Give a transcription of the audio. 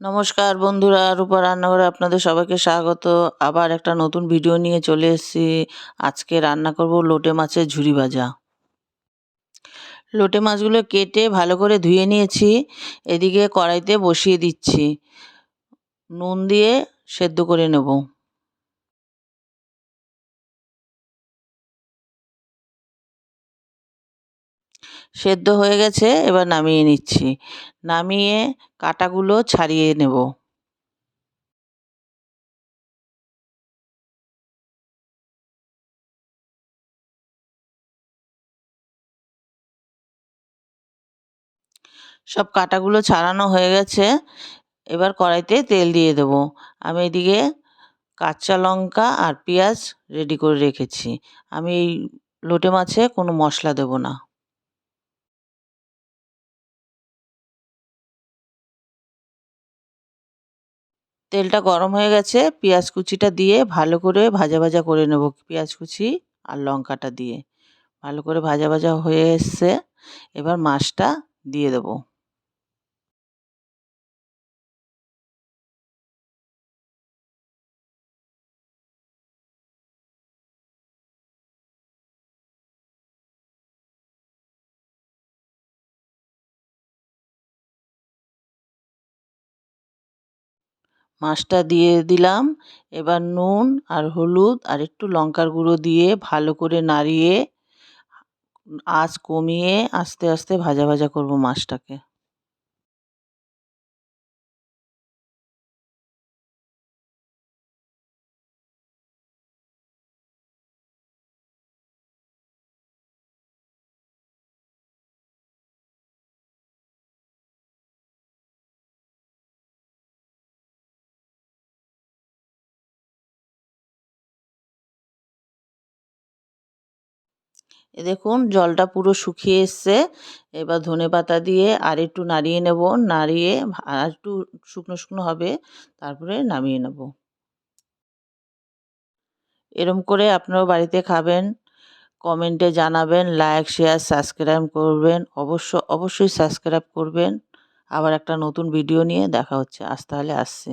নমস্কার বন্ধুরা, রূপা রান্নাঘরে আপনাদের সবাইকে স্বাগত। আবার একটা নতুন ভিডিও নিয়ে চলে এসেছি। আজকে রান্না করব লোটে মাছের ঝুরি ভাজা। লোটে মাছগুলো কেটে ভালো করে ধুয়ে নিয়েছি। এদিকে কড়াইতে বসিয়ে দিচ্ছি। নুন দিয়ে সেদ্ধ করে নেব। সেদ্ধ হয়ে গেছে, এবার নামিয়ে নিচ্ছি। নামিয়ে কাটাগুলো ছাড়িয়ে নেব। সব কাটাগুলো ছাড়ানো হয়ে গেছে। এবার কড়াইতে তেল দিয়ে দেব। আমি এদিকে কাঁচা লঙ্কা আর পেঁয়াজ রেডি করে রেখেছি। আমি এই লোটে মাছে কোনো মশলা দেব না। তেলটা গরম হয়ে গেছে, পেঁয়াজ কুচিটা দিয়ে ভালো করে ভাজা ভাজা করে নেব পেঁয়াজ কুচি আর লঙ্কাটা দিয়ে। ভালো করে ভাজা ভাজা হয়ে এসছে, এবার মাছটা দিয়ে দেবো। মাছটা দিয়ে দিলাম। এবার নুন আর হলুদ আর একটু লঙ্কার গুঁড়ো দিয়ে ভালো করে নাড়িয়ে আঁচ কমিয়ে আস্তে আস্তে ভাজা ভাজা করব মাছটাকে। এ দেখুন, জলটা পুরো শুকিয়ে এসছে। এবার ধনে পাতা দিয়ে আর একটু নাড়িয়ে নেব। নাড়িয়ে আর একটু শুকনো শুকনো হবে, তারপরে নামিয়ে নেব। এরম করে আপনারাও বাড়িতে খাবেন, কমেন্টে জানাবেন, লাইক, শেয়ার, সাবস্ক্রাইব করবেন। অবশ্য, অবশ্যই সাবস্ক্রাইব করবেন। আবার একটা নতুন ভিডিও নিয়ে দেখা হচ্ছে। আজ তাহলে আসছি।